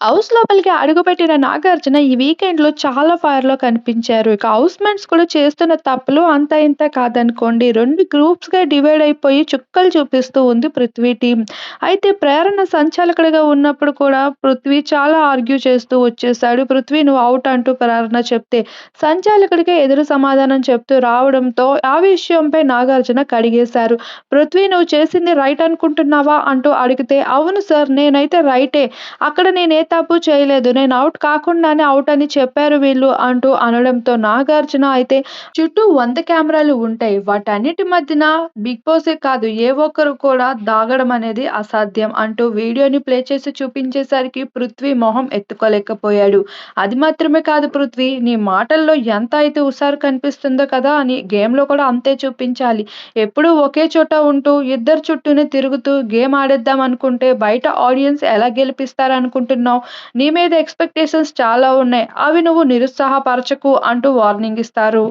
House లోపలికి అడుగుపెట్టిన నాగార్జున ఈ వీకెండ్‌లో చాలా ఫైర్‌లో కనిపించారు. ఇక హౌస్‌మేట్స్ కూడా చేస్తున్న తప్పులు అంత ఇంత కాదనుకోండి. రెండు గ్రూప్స్‌గా డివైడ్ అయిపోయి చుక్కలు చూపిస్తూ ఉంది 'పృథ్వీ' టీం అయితే ప్రేరణ సంచాలకుడిగా ఉన్నప్పుడు కూడా పృథ్వీ చాలా ఆర్గ్యూ చేస్తూ వచ్చేసాడు 'పృథ్వీ నువ్వు అవుట్ అంటూ ప్రేరణ చెప్తే సంచాలకుడికే ఎదురు సమాధానం చెప్తూ రావడంతో ఆ విషయంపై నాగార్జున కడిగేశారు. 'పృథ్వీ నువ్వు చేసింది రైట్ అనుకుంటున్నావా' అంటూ అడిగితే 'అవును సార్ నేనైతే రైటే. అక్కడ నేనే తప్పు చేయలేదు. నేను అవుట్ కాకుండానే అవుట్ అని చెప్పారు వీళ్ళు' అంటూ అనడంతో నాగార్జున అయితే చుట్టూ వంద కెమెరాలు ఉంటాయి. వాటన్నిటి మధ్యన 'బిగ్ బాసే' కాదు ఏ ఒక్కరు కూడా దాగడం అనేది అసాధ్యం అంటూ వీడియోని ప్లే చేసి చూపించేసరికి పృథ్వీ మొహం ఎత్తుకోలేకపోయాడు. అది మాత్రమే కాదు పృథ్వీ నీ మాటల్లో ఎంత అయితే హుషారు కనిపిస్తుందో కదా అని గేమ్‌లో కూడా అంతే చూపించాలి. ఎప్పుడూ ఒకే చోట ఉంటూ ఇద్దరి చుట్టూనే తిరుగుతూ గేమ్ ఆడేద్దాం అనుకుంటే బయట ఆడియన్స్ ఎలా గెలిపిస్తారనుకుంటున్నావు నీ మీద ఎక్స్‌పెక్టేషన్స్ చాలా ఉన్నాయి. అవి నువ్వు నిరుత్సాహపరచకు అంటూ వార్నింగ్ ఇస్తారు.